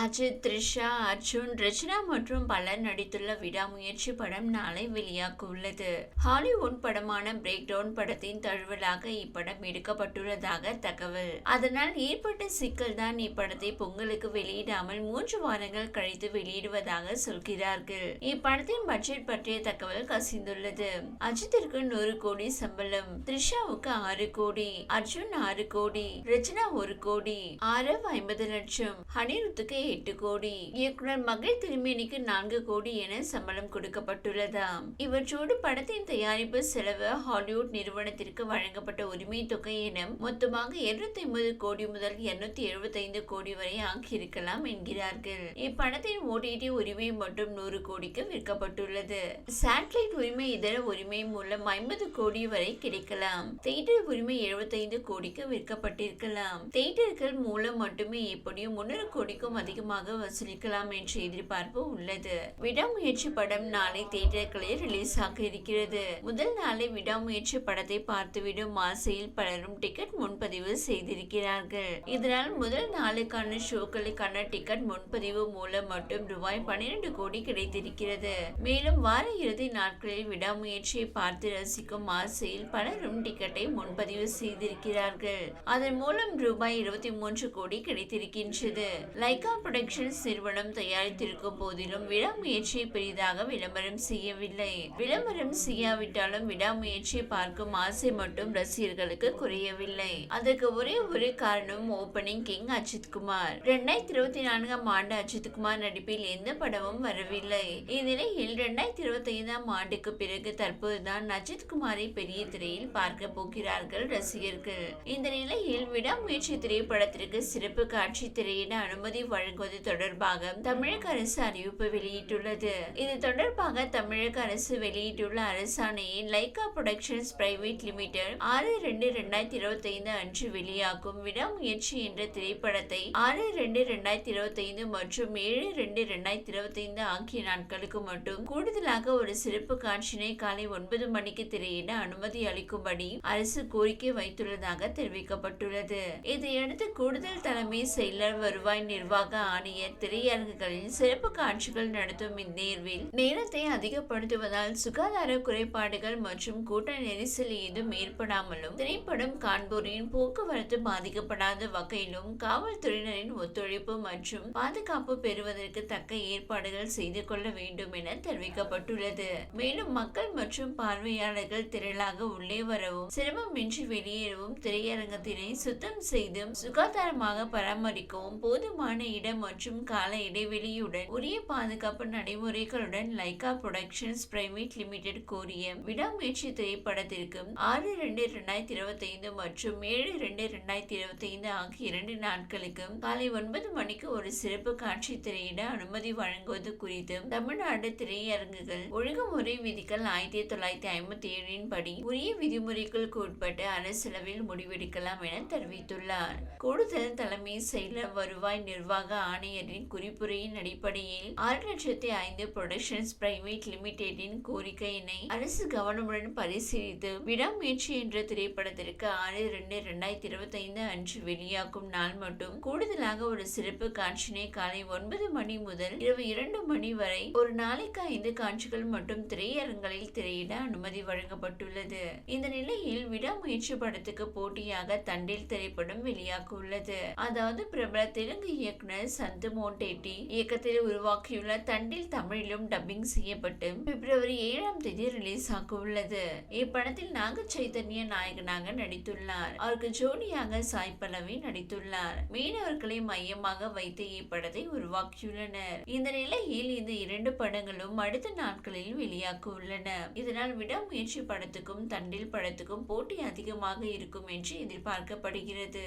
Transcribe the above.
அஜித் த்ரிஷா அர்ஜுன் ரச்சனா மற்றும் பலர் நடித்துள்ள விடாமுயற்சி படம் நாளை வெளியாக உள்ளது ஹாலிவுட் படமான பிரேக் டவுன் படத்தின் தழுவலாக இப்படம் எடுக்கப்பட்டுள்ளதாக தகவல். அதனால் ஏற்பட்ட சிக்கல் தான் இப்படத்தை பொங்கலுக்கு வெளியிடாமல் மூன்று வாரங்கள் கழித்து வெளியிடுவதாக சொல்கிறார்கள். இப்படத்தின் பட்ஜெட் பற்றிய தகவல் கசிந்துள்ளது. அஜித்திற்கு நூறு கோடி சம்பளம் த்ரிஷாவுக்கு ஆறு கோடி அர்ஜுன் ஆறு கோடி ரச்சனா ஒரு கோடி ஆரவ் ஐம்பது லட்சம் ஹனிருத்துக்கு எட்டு கோடி. இயக்குனர் மகள் திருமேனிக்கு நான்கு கோடி என சம்பளம் கொடுக்கப்பட்டுள்ளதாம். இவற்றோடு படத்தின் தயாரிப்பு செலவு ஹாலிவுட் நிறுவனத்திற்கு வழங்கப்பட்ட உரிமை தொகை என மொத்தமாக இருநூத்தி ஐம்பது கோடி முதல் இருநூத்தி எழுபத்தி ஐந்து கோடி வரை ஆகியிருக்கலாம் என்கிறார்கள். இப்படத்தின் ஓடிடி உரிமை மட்டும் நூறு கோடிக்கு விற்கப்பட்டுள்ளது. சேட்டலைட் உரிமை இதர உரிமை மூலம் ஐம்பது கோடி வரை கிடைக்கலாம். தேட்டர் உரிமை எழுபத்தைந்து கோடிக்கு விற்கப்பட்டிருக்கலாம். தேட்டர்கள் மூலம் மட்டுமே எப்படியும் முன்னூறு கோடிக்கும் அதிகமாக வசூலிக்கலாம் என்ற எதிர்பார்ப்பு உள்ளது. விடாமுயற்சி படம் நாளை தேட்டர்களில் ரிலீஸ் ஆக இருக்கிறது. முதல் நாளை விடாமுயற்சி படத்தை பார்த்துவிடும் ஆசையில் பலரும் டிக்கெட் முன்பதிவு செய்திருக்கிறார்கள். இதனால் முதல் நாளுக்கான ஷோக்களுக்கான டிக்கெட் முன்பதிவு மூலம் மட்டும் ரூபாய் பன்னிரண்டு கோடி கிடைத்திருக்கிறது. மேலும் வார இறுதி நாட்களில் விடாமுயற்சியை பார்த்து ரசிக்கும் ஆசையில் பலரும் டிக்கெட்டை முன்பதிவு செய்திருக்கிறார்கள். அதன் மூலம் ரூபாய் இருபத்தி மூன்று கோடி கிடைத்திருக்கின்றது. லைகா புரொடக்ஷன்ஸ் நிறுவனம் தயாரித்திருக்கும் போதிலும் விடாமுயற்சியை பெரிதாக விளம்பரம் செய்யவில்லை. விளம்பரம் செய்யாவிட்டாலும் விடாமுயற்சியை பார்க்கும் ஆசை மட்டும் ரசிகர்களுக்கு குறையவில்லை. அதற்கு ஒரே ஒரு காரணம் ஓபனிங் கிங் அஜித் குமார். இரண்டாயிரத்தி இருபத்தி நான்காம் ஆண்டு அஜித் குமார் நடிப்பில் எந்த படமும் வரவில்லை. இந்நிலையில் இரண்டாயிரத்தி இருபத்தி ஐந்தாம் ஆண்டுக்கு பிறகு தற்போதுதான் அஜித் குமாரை பெரிய திரையில் பார்க்க போகிறார்கள் ரசிகர்கள். இந்த நிலையில் விடாமுயற்சி திரைப்படத்திற்கு சிறப்பு காட்சி திரையிட அனுமதி வழங்குவது தொடர்பாக தமிழக அரசு அறிவிப்பு வெளியிட்டுள்ளது. இது தொடர்பாக தமிழக அரசு வெளியிட்டுள்ள அரசாணையை லைகா புரொடக்ஷன்ஸ் பிரைவேட் லிமிடெட் ஆறு ரெண்டு ரெண்டாயிரத்தி இருபத்தி ஐந்து அன்று வெளியாகும் விடாமுயற்சி என்ற திரைப்படத்தை ஆறு ரெண்டு ரெண்டாயிரத்தி இருபத்தி ஐந்து மற்றும் ஏழு ரெண்டு ரெண்டாயிரத்தி இருபத்தி ஐந்து ஆகிய நாட்களுக்கு மட்டும் கூடுதலாக ஒரு சிறப்பு காட்சியினை காலை ஒன்பது மணிக்கு திரையிட அனுமதி அளிக்கும்படி அரசு கோரிக்கை வைத்துள்ளதாக தெரிவிக்கப்பட்டுள்ளது. இதையடுத்து கூடுதல் தலைமை செயலர் வருவாய் நிர்வாக ஆடிய திரையரங்குகளில் சிறப்பு காட்சிகள் நடத்தும் இந்நேர்வில் நேரத்தை அதிகப்படுத்துவதால் சுகாதார குறைபாடுகள் மற்றும் கூட்ட நெரிசல் ஏதும் ஏற்படாமலும் திரைப்படம் காண்போரின் போக்குவரத்து பாதிக்கப்படாத வகையிலும் காவல்துறையினரின் ஒத்துழைப்பு மற்றும் பாதுகாப்பு பெறுவதற்கு தக்க ஏற்பாடுகள் செய்து கொள்ள வேண்டும் என தெரிவிக்கப்பட்டுள்ளது. மேலும் மக்கள் மற்றும் பார்வையாளர்கள் திரளாக உள்ளே வரவும் சிரமமின்றி வெளியேறவும் திரையரங்கத்தினை சுத்தம் செய்தும் சுகாதாரமாக பராமரிக்கவும் போதுமான இடம் இடம் மற்றும் கால இடைவெளியுடன் உரிய பாதுகாப்பு நடைமுறைகளுடன் லைகா புரொடக்ஷன்ஸ் பிரைவேட் லிமிடெட் கோரிய விடாமுயற்சி திரைப்படத்திற்கு ஆறு ரெண்டு இரண்டாயிரத்தி இருபத்தி ஐந்து மற்றும் ஏழு ரெண்டு இரண்டாயிரத்தி இருபத்தி ஐந்து ஆகிய இரண்டு நாட்களுக்கு காலை ஒன்பது மணிக்கு ஒரு சிறப்பு காட்சி திரையிட அனுமதி வழங்குவது குறித்து தமிழ்நாடு திரையரங்குகள் ஒழுங்குமுறை விதிகள் ஆயிரத்தி தொள்ளாயிரத்தி ஐம்பத்தி ஏழின் படி உரிய விதிமுறைகளுக்கு உட்பட்டு அரசளவில் முடிவெடுக்கலாம் என தெரிவித்துள்ளார். கூடுதல் தலைமை செயலர் வருவாய் நிர்வாக ஆணையரின் குறிப்புரையின் அடிப்படையில் ஆறு லட்சத்தி ஐந்து புரொடக்ஷன்ஸ் பிரைவேட் லிமிடெடின் கோரிக்கையினை அரசு கவனமுடன் பரிசீலித்து விடாமுயற்சி என்ற திரைப்படத்திற்கு ஆறு இரண்டு இரண்டாயிரத்தி இருபத்தி ஐந்து அன்று வெளியாகும் நாள் மட்டும். கூடுதலாக ஒரு சிறப்பு காட்சியினை காலை ஒன்பது மணி முதல் இரவு இரண்டு மணி வரை ஒரு நாளைக்கு ஐந்து காட்சிகள் மட்டும் திரையரங்களில் திரையிட அனுமதி வழங்கப்பட்டுள்ளது. இந்த நிலையில் விடாமுயற்சி படத்துக்கு போட்டியாக தண்டில் திரைப்படம் வெளியாக உள்ளது அதாவது பிரபல தெலுங்கு இயக்குனர் சந்து மோண்டேட்டி இயக்கத்தில் உருவாக்கியுள்ள தண்டில் தமிழிலும் டப்பிங் செய்யப்பட்டு பிப்ரவரி ஏழாம் தேதி ரிலீஸ் ஆக உள்ளது இப்படத்தில் நாக சைதன்ய நாயகனாக நடித்துள்ளார். அவருக்கு ஜோடியாக சாய் பல்லவி நடித்துள்ளார். மீனவர்களை மையமாக வைத்து இப்படத்தை உருவாக்கியுள்ளனர். இந்த நிலையில் இந்த இரண்டு படங்களும் அடுத்த நாட்களில் வெளியாக உள்ளன இதனால் விடாமுயற்சி படத்துக்கும் தண்டில் படத்துக்கும் போட்டி அதிகமாக இருக்கும் என்று எதிர்பார்க்கப்படுகிறது.